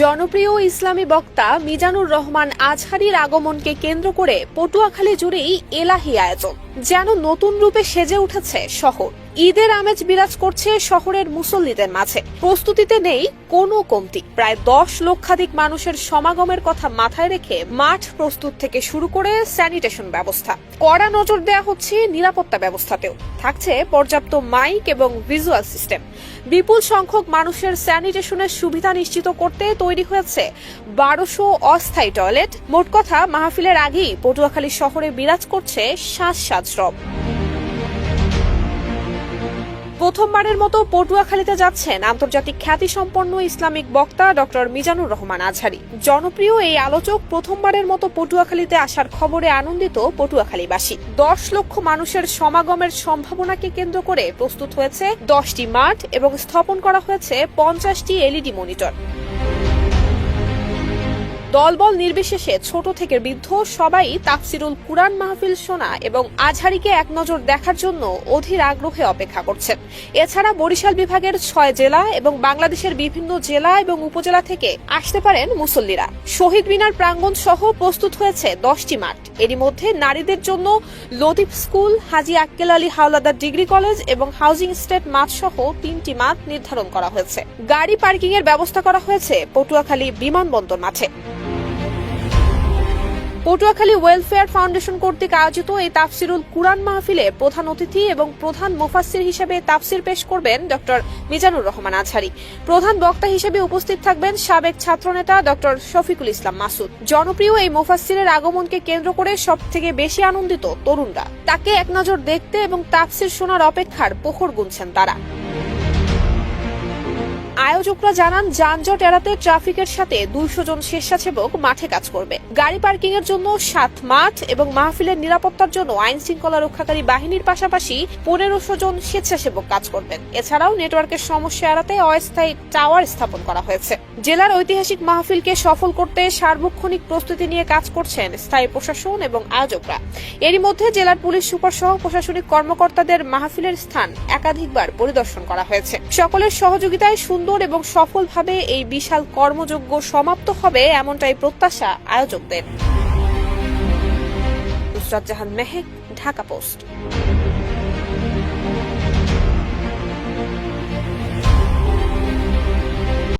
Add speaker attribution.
Speaker 1: জনপ্রিয় ইসলামী বক্তা মিজানুর রহমান আজহারির আগমনকে কেন্দ্র করে পটুয়াখালী জুড়েই এলাহি আয়োজন, যেন নতুন রূপে সেজে উঠেছে শহর। ঈদের আমেজ বিরাজ করছে শহরের মুসল্লিদের মাঝে। প্রস্তুতিতে নেই কোনো কমতি। প্রায় দশ লক্ষাধিক মানুষের সমাগমের কথা মাথায় রেখে মাঠ প্রস্তুত থেকে শুরু করে স্যানিটেশন ব্যবস্থা। কড়া নজর দেওয়া হচ্ছে নিরাপত্তা ব্যবস্থাতেও। থাকছে পর্যাপ্ত মাইক এবং ভিজুয়াল সিস্টেম। বিপুল সংখ্যক মানুষের স্যানিটেশনের সুবিধা নিশ্চিত করতে তৈরি হয়েছে বারোশো অস্থায়ী টয়লেট। মোট কথা, মাহফিলের আগেই পটুয়াখালী শহরে বিরাজ করছে শ্বাস সাজরব প্রথমবারের মতো পটুয়াখালীতে যাচ্ছেন আন্তর্জাতিক খ্যাতিসম্পন্ন ইসলামিক বক্তা ডক্টর মিজানুর রহমান আজহারি। জনপ্রিয় এই আলোচক প্রথমবারের মতো পটুয়াখালীতে আসার খবরে আনন্দিত পটুয়াখালীবাসী। দশ লক্ষ মানুষের সমাগমের সম্ভাবনাকে কেন্দ্র করে প্রস্তুত হয়েছে দশটি মাঠ এবং স্থাপন করা হয়েছে পঞ্চাশটি এলইডি মনিটর। দলবল নির্বিশেষে ছোট থেকে বৃদ্ধ সবাই তাফসিরুল কুরআন মাহফিল শোনা এবং আজহারিকে এক নজর দেখার জন্য অধীর আগ্রহে অপেক্ষা করছেন। এছাড়া বরিশাল বিভাগের ছয় জেলা এবং বাংলাদেশের বিভিন্ন জেলা এবং উপজেলা থেকে আসতে পারেন মুসল্লিরা। শহীদ মিনার প্রাঙ্গণ সহ প্রস্তুত হয়েছে দশটি মাঠ। এরই মধ্যে নারীদের জন্য Latif school, Haji Akkel Ali Howlader degree college এবং হাউজিং স্টেট মাঠ সহ তিনটি মাঠ নির্ধারণ করা হয়েছে। গাড়ি পার্কিং এর ব্যবস্থা করা হয়েছে পটুয়াখালী বিমানবন্দর মাঠে। পটুয়াখালী ওয়েলফেয়ার ফাউন্ডেশন কর্তৃক আয়োজিত এই তাফসিরুল কুরআন মাহফিলে প্রধান অতিথি এবং প্রধান মুফাসসির হিসেবে তাফসির পেশ করবেন ডক্টর মিজানুর রহমান আজহারি। প্রধান বক্তা হিসেবে উপস্থিত থাকবেন সাবেক ছাত্রনেতা ডক্টর শফিকুল ইসলাম মাসুদ। জনপ্রিয় এই মুফাসসিরের আগমনকে কেন্দ্র করে সব থেকে বেশি আনন্দিত তরুণরা। তাকে এক নজর দেখতে এবং তাফসির শোনার অপেক্ষার প্রহর গুনছেন তারা। আয়োজকরা জানান, যানজট এড়াতে ট্রাফিকের সাথে দুইশো জন স্বেচ্ছাসেবক মাঠে কাজ করবে। গাড়ি পার্কিং এর জন্য সাত মাঠ এবং মাহফিলের নিরাপত্তার জন্য আইন শৃঙ্খলা রক্ষাকারী বাহিনীর পাশাপাশি পনেরোশো জন স্বেচ্ছাসেবক কাজ করবেন। এছাড়াও নেটওয়ার্কের সমস্যা এড়াতে অস্থায়ী টাওয়ার স্থাপন করা হয়েছে। জেলার ঐতিহাসিক মাহফিলকে সফল করতে সার্বক্ষণিক প্রস্তুতি নিয়ে কাজ করছেন স্থায়ী প্রশাসন এবং আয়োজকরা। এরই মধ্যে জেলার পুলিশ সুপার সহ প্রশাসনিক কর্মকর্তাদের মাহফিলের স্থান একাধিকবার পরিদর্শন করা হয়েছে। সকলের সহযোগিতায় সুন্দর এবং সফলভাবে এই বিশাল কর্মযজ্ঞ সমাপ্ত হবে এমনটাই প্রত্যাশা আয়োজকদের। জাহান মেহেক ঢাকা পোস্ট।